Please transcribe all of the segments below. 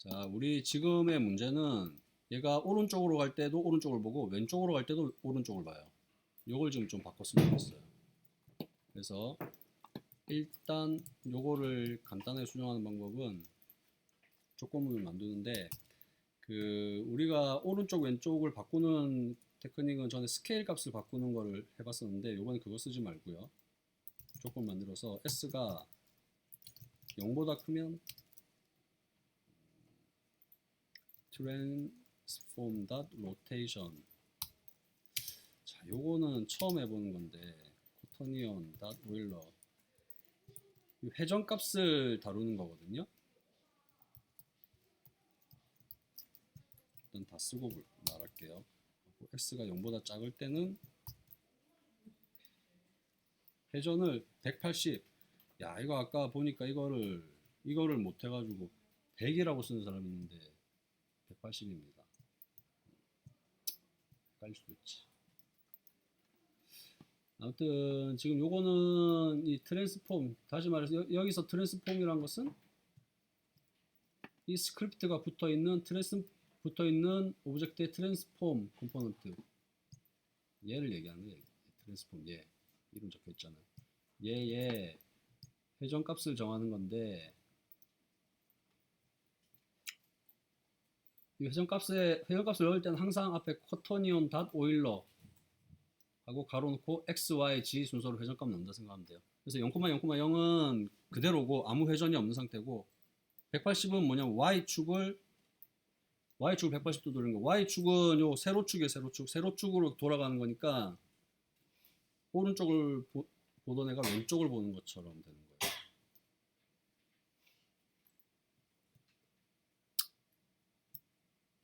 자, 우리 지금의 문제는 얘가 오른쪽으로 갈 때도 오른쪽을 보고 왼쪽으로 갈 때도 오른쪽을 봐요. 요걸 지금 좀 바꿨으면 좋겠어요. 그래서 일단 요거를 간단하게 수정하는 방법은 조건문을 만드는데 그 우리가 오른쪽 왼쪽을 바꾸는 테크닉은 전에 스케일 값을 바꾸는 거를 해봤었는데 요번에 그거 쓰지 말고요. 조건 만들어서 s가 0보다 크면 transform dot rotation 자 요거는 처음 해보는 건데 코터니언 dot 오일러 회전 값을 다루는 거거든요. 일단 다 쓰고 볼- 말할게요. x가 0보다 작을 때는 회전을 180 야 이거 아까 보니까 이거를 이거를 못 해가지고 100이라고 쓰는 사람이 있는데 180입니다. 헷갈릴 수도 있지. 아무튼 지금 요거는 이 트랜스폼 다시 말해서 여, 여기서 트랜스폼이란 것은 이 스크립트가 붙어 있는 트랜스 붙어 있는 오브젝트의 트랜스폼 컴포넌트 얘를 얘기하는 거예요. 트랜스폼 얘 이름 적혀 있잖아요. 얘의 회전 값을 정하는 건데 이 회전 값에 회전 값을 넣을 때는 항상 앞에 쿼터니온 닷 오일러 하고 가로 놓고 x, y, z 순서로 회전 값 넣는다 생각하면 돼요. 그래서 0,0,0은 그대로고 아무 회전이 없는 상태고 180은 뭐냐면 y축을 y축을 180도 돌리는 거. y축은 요 세로축이에요, 세로축. 세로축으로 돌아가는 거니까 오른쪽을 보, 보던 애가 왼쪽을 보는 것처럼 되는 거예요.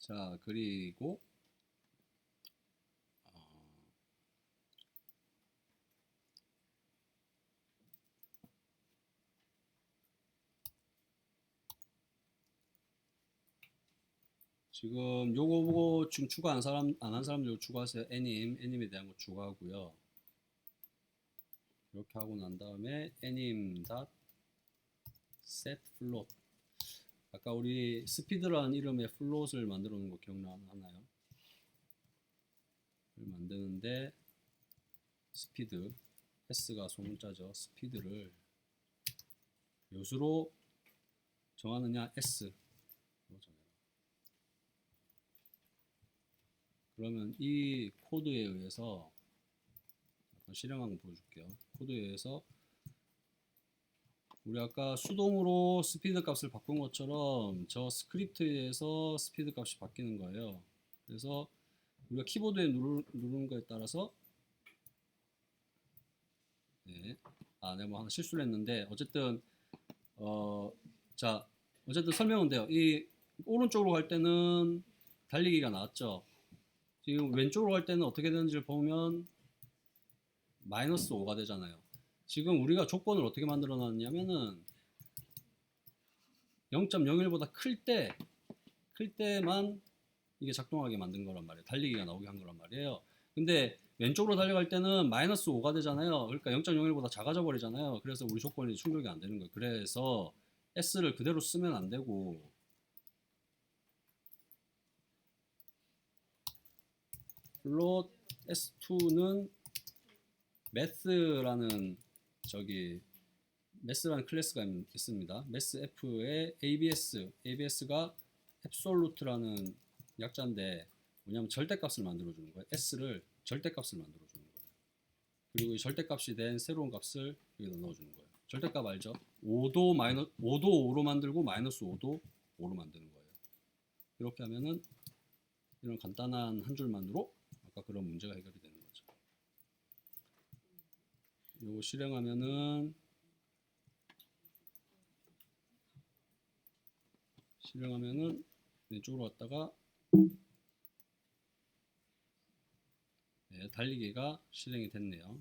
자, 그리고 어, 지금 요거 보고 지금 추가 안 사람 안 한 사람들 추가하세요. 애님, 애님에 대한 거 추가하고요. 이렇게 하고 난 다음에 애님 닷 set float 아까 우리 스피드라는 이름의 플롯을 만들어 놓은 거 기억나나요? 를 만드는데 스피드 s가 소문자죠. 스피드를 요수로 정하느냐 s. 그러면 이 코드에 의해서 실행한 거 보여줄게요. 코드에 의해서 우리 아까 수동으로 스피드 값을 바꾼 것처럼 저 스크립트에서 스피드 값이 바뀌는 거예요. 그래서 우리가 키보드에 누르, 누르 는 거에 따라서 네. 아, 내가 뭐 하나 실수를 했는데 어쨌든 어, 자, 어쨌든 설명은 돼요. 이 오른쪽으로 갈 때는 달리기가 나왔죠. 지금 왼쪽으로 갈 때는 어떻게 되는지를 보면 마이너스 5가 되잖아요. 지금 우리가 조건을 어떻게 만들어 놨냐면은 0.01보다 클 때, 클 때만 이게 작동하게 만든 거란 말이에요. 달리기가 나오게 한 거란 말이에요. 근데 왼쪽으로 달려갈 때는 마이너스 5가 되잖아요. 그러니까 0.01보다 작아져 버리잖아요. 그래서 우리 조건이 충족이 안 되는 거예요. 그래서 S를 그대로 쓰면 안 되고 플롯 S2는 매스라는 저기 매스라는 클래스가 있- 있습니다. 매스 F의 ABS, ABS가 앱솔루트라는 약자인데 뭐냐면 절대값을 만들어 주는 거예요. S를 절대값을 만들어 주는 거예요. 그리고 이 절대값이 된 새로운 값을 여기다 넣어 주는 거예요. 절대값 알죠? 5도 마이너 5도 5로 만들고 마이너스 5도 5로 만드는 거예요. 이렇게 하면은 이런 간단한 한 줄만으로 아까 그런 문제가 해결이 되는. 요거 실행하면은 실행하면은 왼쪽으로 갔다가 네, 달리기가 실행이 됐네요.